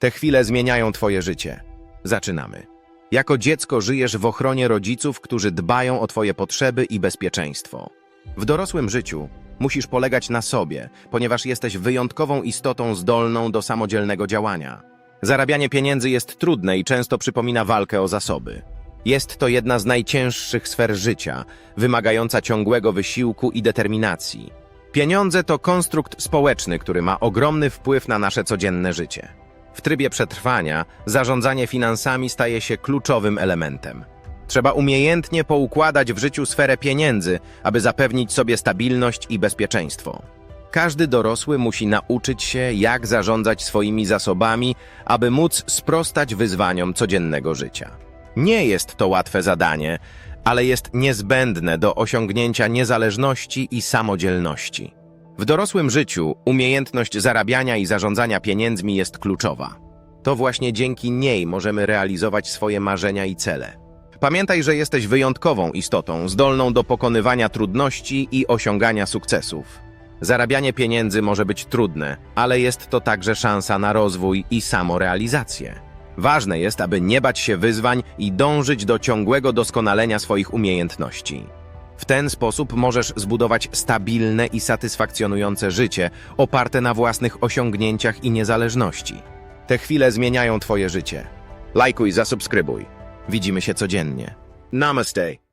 Te chwile zmieniają Twoje życie. Zaczynamy. Jako dziecko żyjesz w ochronie rodziców, którzy dbają o Twoje potrzeby i bezpieczeństwo. W dorosłym życiu musisz polegać na sobie, ponieważ jesteś wyjątkową istotą zdolną do samodzielnego działania. Zarabianie pieniędzy jest trudne i często przypomina walkę o zasoby. Jest to jedna z najcięższych sfer życia, wymagająca ciągłego wysiłku i determinacji. Pieniądze to konstrukt społeczny, który ma ogromny wpływ na nasze codzienne życie. W trybie przetrwania zarządzanie finansami staje się kluczowym elementem. Trzeba umiejętnie poukładać w życiu sferę pieniędzy, aby zapewnić sobie stabilność i bezpieczeństwo. Każdy dorosły musi nauczyć się, jak zarządzać swoimi zasobami, aby móc sprostać wyzwaniom codziennego życia. Nie jest to łatwe zadanie, ale jest niezbędne do osiągnięcia niezależności i samodzielności. W dorosłym życiu umiejętność zarabiania i zarządzania pieniędzmi jest kluczowa. To właśnie dzięki niej możemy realizować swoje marzenia i cele. Pamiętaj, że jesteś wyjątkową istotą, zdolną do pokonywania trudności i osiągania sukcesów. Zarabianie pieniędzy może być trudne, ale jest to także szansa na rozwój i samorealizację. Ważne jest, aby nie bać się wyzwań i dążyć do ciągłego doskonalenia swoich umiejętności. W ten sposób możesz zbudować stabilne i satysfakcjonujące życie, oparte na własnych osiągnięciach i niezależności. Te chwile zmieniają Twoje życie. Lajkuj, zasubskrybuj. Widzimy się codziennie. Namaste.